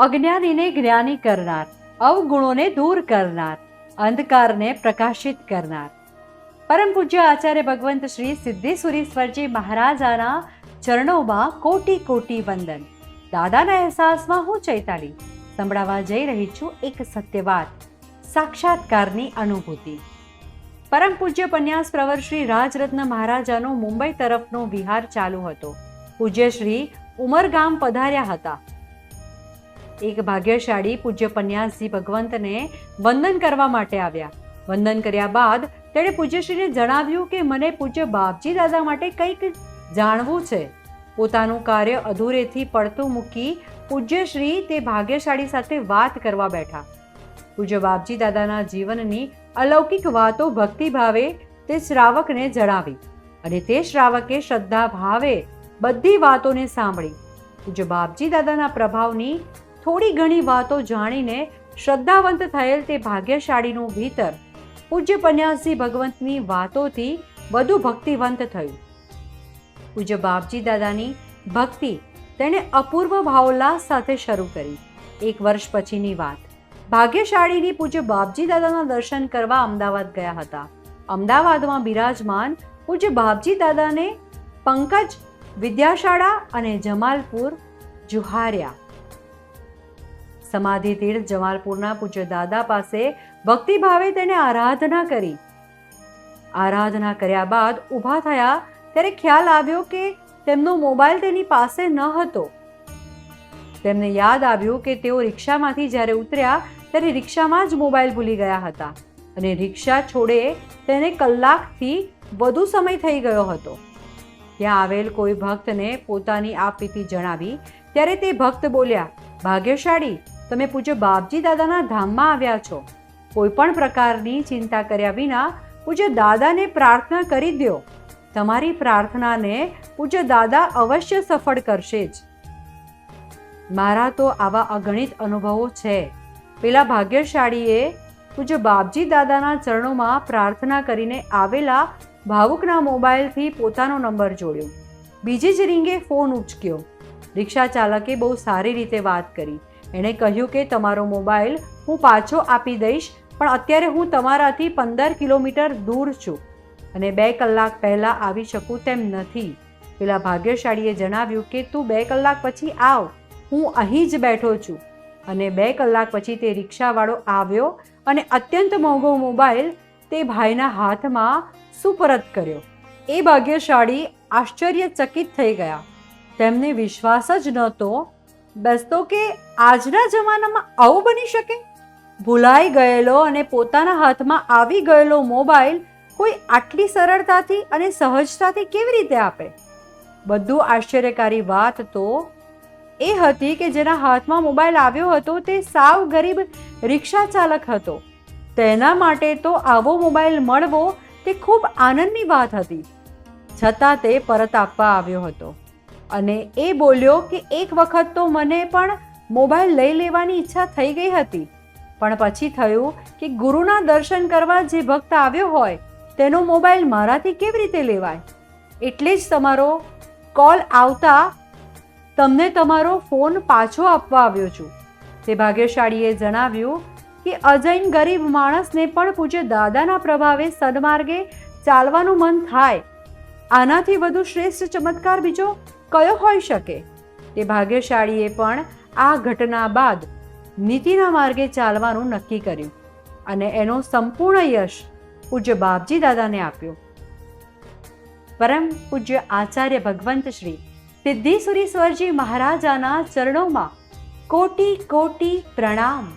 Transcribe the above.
અજ્ઞાનીને જ્ઞાની કરનાર, અવગુણોને દૂર કરનાર, અંધકારને પ્રકાશિત કરનાર. પરમ પૂજ્ય આચાર્ય ભગવંત શ્રી સિદ્ધેશ્વરીશ્વરજી મહારાજાના ચરણોમાં કોટી કોટી વંદન. દાદાના અહેસાસમાં હું ચૈતાલી સંભળાવા જઈ રહી છું એક સત્યવાત સાક્ષાત્કારની અનુભૂતિ. પરમ પૂજ્ય પન્યાસ પ્રવર શ્રી રાજરત્ન મહારાજાનો મુંબઈ તરફનો વિહાર ચાલુ હતો. પૂજ્ય શ્રી ઉમરગામ પધાર્યા હતા. એક ભાગ્યશાળી પૂજ્ય પન્યાસજી ભગવંતને વંદન કરવા માટે આવ્યા. વંદન કર્યા બાદ તેણે પૂજ્યશ્રીને જણાવ્યું કે મને પૂજ્ય બાપજી દાદા માટે કંઈક જાણવું છે. પોતાનું કાર્ય અધૂરેથી પડતું મૂકી પૂજ્યશ્રી તે ભાગ્યશાળી સાથે વાત કરવા બેઠા. પૂજ્ય બાપજી દાદાના જીવનની અલૌકિક વાતો ભક્તિભાવે તે શ્રાવકને જણાવી અને તે શ્રાવકે શ્રદ્ધા ભાવે બધી વાતોને સાંભળી. પૂજ્ય બાપજી દાદાના પ્રભાવની થોડી ઘણી વાતો જાણીને શ્રદ્ધાવંત થયેલ તે ભાગ્યશાળીનું ભીતર પૂજ્ય પન્યાસજી ભગવંતની વાતોથી વધુ ભક્તિવંત થયું. પૂજ્ય બાપજી દાદાની ભક્તિ તેણે અપૂર્વ ભાવોલ્લાસ સાથે શરૂ કરી. એક વર્ષ પછીની વાત. ભાગ્યશાળીની પૂજ્ય બાપજી દાદાના દર્શન કરવા અમદાવાદ ગયા હતા. અમદાવાદમાં બિરાજમાન પૂજ્ય બાપજી દાદાને પંકજ વિદ્યાશાળા અને જમાલપુર જુહાર્યા. સમાધિ તીર્થ જમાલપુરના પૂજ્ય દાદા પાસે ભક્તિભાવે તેને આરાધના કરી. આરાધના કર્યા બાદ ઊભા થયા, ત્યારે ખ્યાલ આવ્યો કે તેમનો મોબાઈલ તેની પાસે ન હતો. તેમને યાદ આવ્યું કે તેઓ રિક્ષામાંથી જ્યારે ઉતર્યા, ત્યારે રિક્ષામાં જ મોબાઈલ ભૂલી ગયા હતા અને રિક્ષા છોડે તેને કલાકથી વધુ સમય થઈ ગયો હતો. ત્યાં આવેલ કોઈ ભક્તને પોતાની આ પ્રીતિ જણાવી, ત્યારે તે ભક્ત બોલ્યા, ભાગ્યશાળી તમે પૂજ્ય બાપજી દાદાના ધામમાં આવ્યા છો. કોઈ પણ પ્રકારની ચિંતા કર્યા વિના પૂજ્ય દાદાને પ્રાર્થના કરી દ્યો. તમારી પ્રાર્થનાને પૂજ્ય દાદા અવશ્ય સફળ કરશે જ. મારા તો આવા અગણિત અનુભવો છે. પેલા ભાગ્યશાળીએ પૂજ્ય બાપજી દાદાના ચરણોમાં પ્રાર્થના કરીને આવેલા ભાવુકના મોબાઈલથી પોતાનો નંબર જોડ્યો. બીજી જ રીંગે ફોન ઉચક્યો. રિક્ષા ચાલકે બહુ સારી રીતે વાત કરી. એણે કહ્યું કે તમારો મોબાઈલ હું પાછો આપી દઈશ, પણ અત્યારે હું તમારાથી પંદર કિલોમીટર દૂર છું અને બે કલાક પહેલાં આવી શકું તેમ નથી. પેલા ભાગ્યશાળીએ જણાવ્યું કે તું બે કલાક પછી આવ, હું અહીં જ બેઠો છું. અને બે કલાક પછી તે રિક્ષાવાળો આવ્યો અને અત્યંત મોંઘો મોબાઈલ તે ભાઈના હાથમાં સુપરત કર્યો. એ ભાગ્યશાળી આશ્ચર્યચકિત થઈ ગયા. તેમને વિશ્વાસ જ નહોતો બેસતો કે આજના જમાનામાં આવું બની શકે? ભૂલાઈ ગયેલો અને પોતાના હાથમાં આવી ગયેલો મોબાઈલ કોઈ આટલી સરળતાથી અને સહજતાથી કેવી રીતે આપે? બધું આશ્ચર્યકારી વાત તો એ હતી કે જેના હાથમાં મોબાઈલ આવ્યો હતો તે સાવ ગરીબ રિક્ષા ચાલક હતો. તેના માટે તો આવો મોબાઈલ મળવો તે ખૂબ આનંદની વાત હતી. છતાં તે પરત આપવા આવ્યો હતો. અને એ બોલ્યો કે એક વખત તો મને પણ મોબાઈલ લઈ લેવાની ઈચ્છા થઈ ગઈ હતી. પણ પછી થયું કે ગુરુના દર્શન કરવા જે ભક્ત આવ્યો હોય, તેનો મોબાઈલ મારાથી કેવી રીતે લેવાય? એટલે જ તમારો કોલ આવતા તમને તમારો ફોન પાછો આપવા આવ્યો છું. તે ભાગ્યશાળીએ જણાવ્યું કે અજૈન ગરીબ માણસને પણ પૂજ્ય દાદાના પ્રભાવે સદમાર્ગે ચાલવાનું મન થાય. આનાથી વધુ શ્રેષ્ઠ ચમત્કાર બીજો કયો હોઈ શકે? તે ભાગ્યશાળીએ પણ આ ઘટના બાદ નીતિના માર્ગે ચાલવાનું નક્કી કર્યું અને એનો સંપૂર્ણ યશ પૂજ્ય બાપજી દાદાને આપ્યો. પરમ પૂજ્ય આચાર્ય ભગવંત શ્રી સિદ્ધિસુરીશ્વરજી મહારાજાના ચરણોમાં કોટી કોટી પ્રણામ.